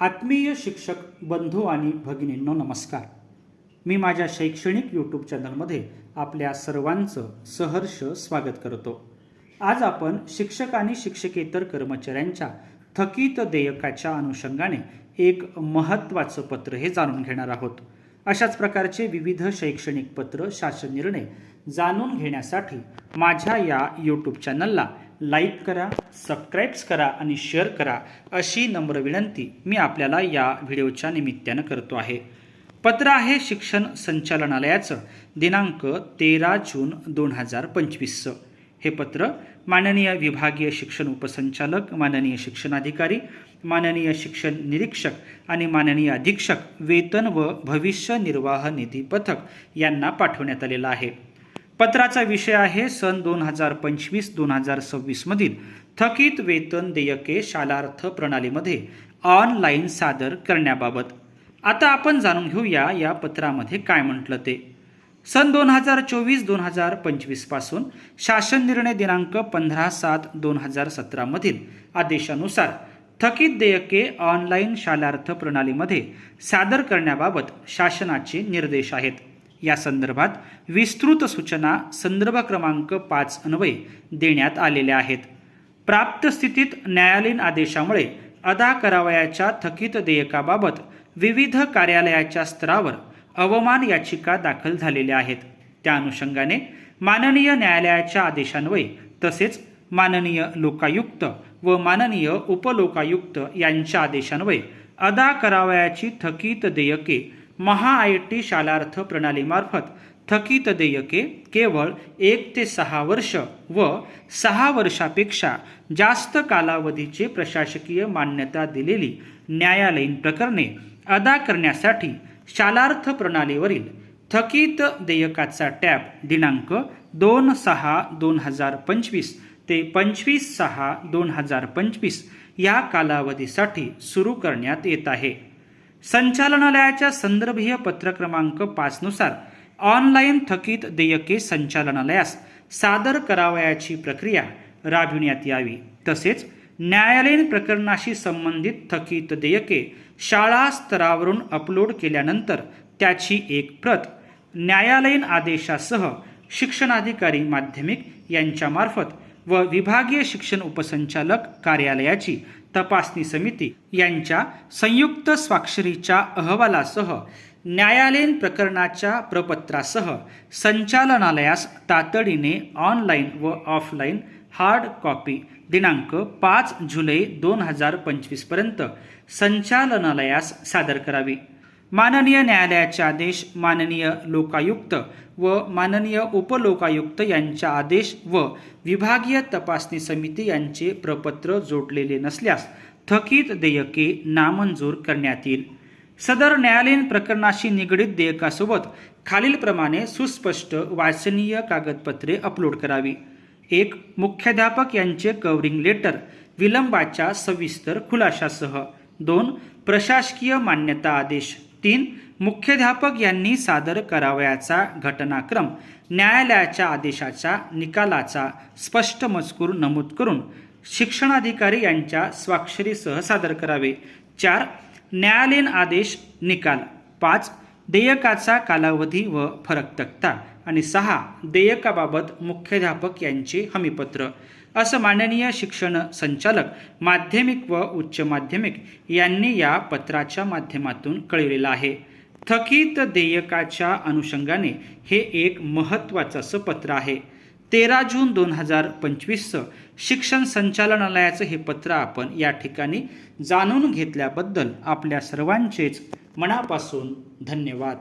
आत्मीय शिक्षक बंधू आणि भगिनींनो नमस्कार. मी माझ्या शैक्षणिक यूट्यूब चॅनलमध्ये आपल्या सर्वांचं सहर्ष स्वागत करतो. आज आपण शिक्षक आणि शिक्षकेतर कर्मचाऱ्यांच्या थकीत देयकाच्या अनुषंगाने एक महत्त्वाचं पत्र हे जाणून घेणार आहोत. अशाच प्रकारचे विविध शैक्षणिक पत्र शासन निर्णय जाणून घेण्यासाठी माझ्या या यूट्यूब चॅनलला लाईक करा सबस्क्राईब्स करा आणि शेअर करा अशी नम्र विनंती मी आपल्याला या व्हिडिओच्या निमित्तानं करतो आहे. पत्र आहे शिक्षण संचालनालयाचं दिनांक तेरा जून दोन हजार पंचवीसचं हे पत्र माननीय विभागीय शिक्षण उपसंचालक माननीय शिक्षणाधिकारी माननीय शिक्षण निरीक्षक आणि माननीय अधीक्षक वेतन व भविष्य निर्वाह निधी पथक यांना पाठवण्यात आलेलं आहे. पत्राचा विषय आहे सन दोन हजार पंचवीस दोन हजार सव्वीसमधील थकीत वेतन देयके शालार्थ प्रणालीमध्ये ऑनलाईन सादर करण्याबाबत. आता आपण जाणून घेऊया या पत्रामध्ये काय म्हटलं ते. सन दोन हजार चोवीस दोन हजार पंचवीसपासून शासन निर्णय दिनांक पंधरा सात दोन हजार सतरामधील आदेशानुसार थकीत देयके ऑनलाईन शालार्थ प्रणालीमध्ये सादर करण्याबाबत शासनाचे निर्देश आहेत. या संदर्भात विस्तृत सूचना संदर्भ क्रमांक पाच अन्वये देण्यात आलेल्या आहेत. प्राप्त स्थितीत न्यायालयीन आदेशामुळे अदा करावयाच्या थकीत देयकाबाबत विविध कार्यालयाच्या स्तरावर अवमान याचिका दाखल झालेल्या आहेत. त्या अनुषंगाने माननीय न्यायालयाच्या आदेशान्वये तसेच माननीय लोकायुक्त व माननीय उपलोकायुक्त यांच्या आदेशान्वये अदा करावयाची थकीत देयके महा आय टी शालार्थ प्रणालीमार्फत थकीत देयके केवळ एक ते सहा वर्ष व सहा वर्षापेक्षा जास्त कालावधीचे प्रशासकीय मान्यता दिलेली न्यायालयीन प्रकरणे अदा करण्यासाठी शालार्थ प्रणालीवरील थकीत देयकाचा टॅब दिनांक दोन सहा दोन हजार पंचवीस ते पंचवीस सहा दोन हजार पंचवीस या कालावधीसाठी सुरू करण्यात येत आहे. संचालनालयाच्या संदर्भीय पत्र क्रमांक पाचनुसार ऑनलाईन थकीत देयके संचालनालयास सादर करावयाची प्रक्रिया राबविण्यात यावी. तसेच न्यायालयीन प्रकरणाशी संबंधित थकीत देयके शाळा स्तरावरून अपलोड केल्यानंतर त्याची एक प्रत न्यायालयीन आदेशासह शिक्षणाधिकारी माध्यमिक यांच्यामार्फत व विभागीय शिक्षण उपसंचालक कार्यालयाची तपासणी समिती यांच्या संयुक्त स्वाक्षरीच्या अहवालासह न्यायालयीन प्रकरणाच्या प्रपत्रासह संचालनालयास तातडीने ऑनलाईन व ऑफलाईन हार्ड कॉपी दिनांक पाच जुलै दोन हजार पंचवीसपर्यंत संचालनालयास सादर करावी. माननीय न्यायालयाचे आदेश माननीय लोकायुक्त व माननीय उपलोकायुक्त यांच्या आदेश व विभागीय तपासणी समिती यांचे प्रपत्र जोडलेले नसल्यास थकीत देयके नामंजूर करण्यात येईल. सदर न्यायालयीन प्रकरणाशी निगडीत देयकासोबत खालीलप्रमाणे सुस्पष्ट वाचनीय कागदपत्रे अपलोड करावी. एक मुख्याध्यापक यांचे कव्हरिंग लेटर विलंबाच्या सविस्तर खुलाशासह. दोन प्रशासकीय मान्यता आदेश. तीन मुख्याध्यापक यांनी सादर करावयाचा घटनाक्रम न्यायालयाच्या आदेशाच्या निकालाचा स्पष्ट मजकूर नमूद करून शिक्षणाधिकारी यांच्या स्वाक्षरीसह सादर करावे. चार न्यायालयीन आदेश निकाल. पाच देयकाचा कालावधी व फरक तक्ता. आणि सहा देयकाबाबत मुख्याध्यापक यांचे हमीपत्र. असं माननीय शिक्षण संचालक माध्यमिक व उच्च माध्यमिक यांनी या पत्राच्या माध्यमातून कळविलेलं आहे. थकीत देयकाच्या अनुषंगाने हे एक महत्त्वाचं असं पत्र आहे. तेरा जून दोन हजार पंचवीसचं शिक्षण संचालनालयाचं हे पत्र आपण या ठिकाणी जाणून घेतल्याबद्दल आपल्या सर्वांचेच मनापासून धन्यवाद.